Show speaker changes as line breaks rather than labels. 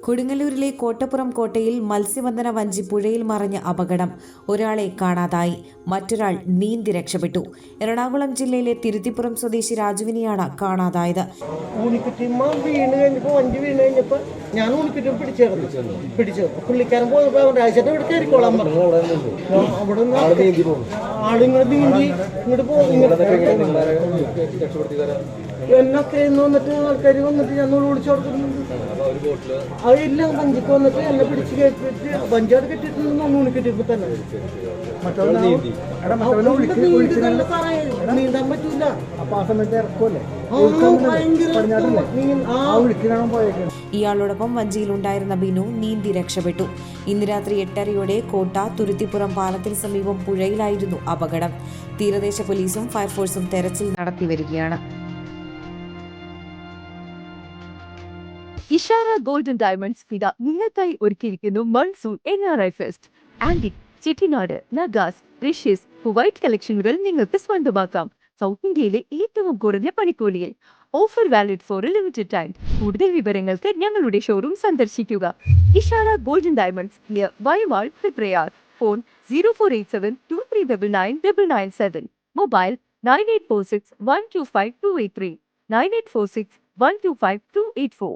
കൊടുങ്ങല്ലൂരിലെ കോട്ടപ്പുറം കോട്ടയിൽ മത്സ്യബന്ധന വഞ്ചി പുഴയിൽ മറിഞ്ഞ അപകടം ഒരാളെ കാണാതായി. മറ്റൊരാൾ നീന്തി രക്ഷപ്പെട്ടു. എറണാകുളം ജില്ലയിലെ തിരുത്തിപ്പുറം സ്വദേശി രാജുവിനെയാണ് കാണാതായത്.
ഊണിക്കുറ്റിമ്മ വീണ് കഴിഞ്ഞപ്പോ വഞ്ചി വീണ് കഴിഞ്ഞപ്പോൾ ഞാൻ ഊണിക്കുറ്റി പിടിച്ചേർന്നു. പിടിച്ചു പുള്ളിക്കാരൻ പോയപ്പോ ഒരാഴ്ചത്തെ ഇവിടെ കയറിക്കോളാൻ പറഞ്ഞു. അവിടെ നിന്ന് ആളിങ്ങോട്ട് നീന്തി ഇങ്ങോട്ട് പോ എന്നൊക്കെ ഇന്ന് വന്നിട്ട് ആൾക്കാർ വന്നിട്ട് ഞങ്ങൾ വിളിച്ചു കൊടുക്കുന്നുണ്ട്. അതില്ല വഞ്ചിക്ക് വന്നിട്ട് എന്നെ പിടിച്ച് കയറ്റിട്ട് വഞ്ചിയോട് തന്നെ. ആ, പുള്ളി നീന്തുന്നുണ്ട് സാറേ. നീന്താൻ പറ്റൂല.
ഇയാളോടൊപ്പം വഞ്ചിയിലുണ്ടായിരുന്ന ബിനു നീന്തി രക്ഷപ്പെട്ടു. ഇന്ന് രാത്രി എട്ടരയോടെ കോട്ട തുരുത്തിപ്പുറം പാലത്തിന് സമീപം പുഴയിലായിരുന്നു അപകടം. തീരദേശ പോലീസും ഫയർഫോഴ്സും തെരച്ചിൽ നടത്തി വരികയാണ്.
ഇഷാര ഗോൾഡൻ ഡയമണ്ട്സ് ഫിത നിങ്ങൾക്കായി ഒരുക്കിയിരിക്കുന്നു monsoon N R I fest. Antique Chettinad നഗാസ് റിഷ്യസ് വൈറ്റ് കളക്ഷനുകൾ നിങ്ങൾക്ക് സ്വന്തമാക്കാം. സൗത്ത് ഇന്ത്യയിലെ ഏറ്റവും കുറഞ്ഞ പണിക്കൂലിയിൽ offer valid for limited time കൂടുതൽ വിവരങ്ങൾക്ക് ഞങ്ങളുടെ ഷോറൂം സന്ദർശിക്കുക. ഇഷാര ഗോൾഡൻ ഡയമണ്ട്സ് നിയർ വൈവാൾ ഫിബ്രയാർ phone zero four eight seven two three double nine double nine seven mobile nine eight four six one two five two eight three nine eight four six one two five two eight four